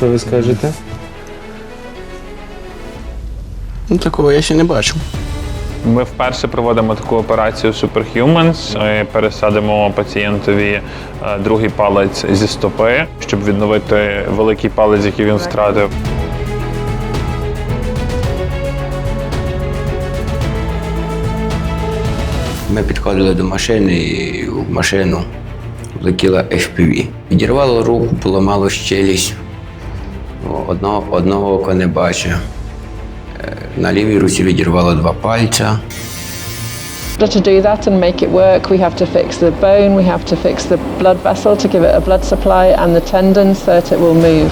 Що ви скажете? Ну, такого я ще не бачив. Ми вперше проводимо таку операцію Superhumans. Ми пересадимо пацієнтові е, другий палець зі стопи, щоб відновити великий палець, який він втратив. Ми підходили до машини і в машину влетіла FPV. Відірвало руку, поламало щелість. Одного, одного ока не бачу. Е, На лівій руці відірвало два пальця. To do that and make it work, we have to fix the bone, we have to fix the blood vessel to give it a blood supply, and the tendons so that it will move.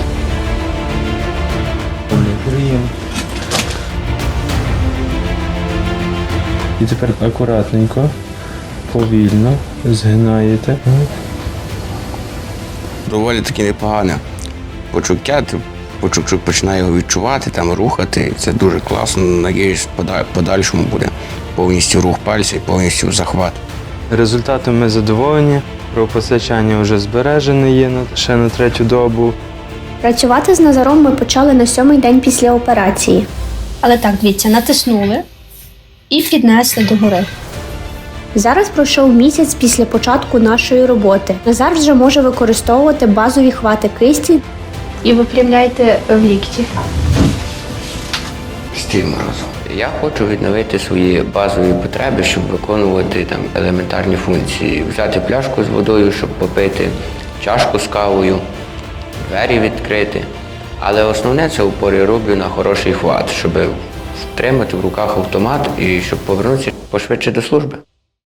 І тепер акуратненько, повільно згинаєте. Доволі таки непогане почуття. Ти по починає його відчувати, там рухати. Це дуже класно. Надіюсь, подальшому буде повністю рух пальців, повністю захват. Результатом ми задоволені. Кровопостачання вже збережене є на, ще на третю добу. Працювати з Назаром ми почали на сьомий день після операції. Але так, дивіться, натиснули і піднесли догори. Зараз пройшов місяць після початку нашої роботи. Назар вже може використовувати базові хвати кисті і випрямляйте в лікті. Стільно разом. Я хочу відновити свої базові потреби, щоб виконувати там елементарні функції. Взяти пляшку з водою, щоб попити, чашку з кавою, двері відкрити. Але основне це упори роблю на хороший хват, щоб втримати в руках автомат і щоб повернутися пошвидше до служби.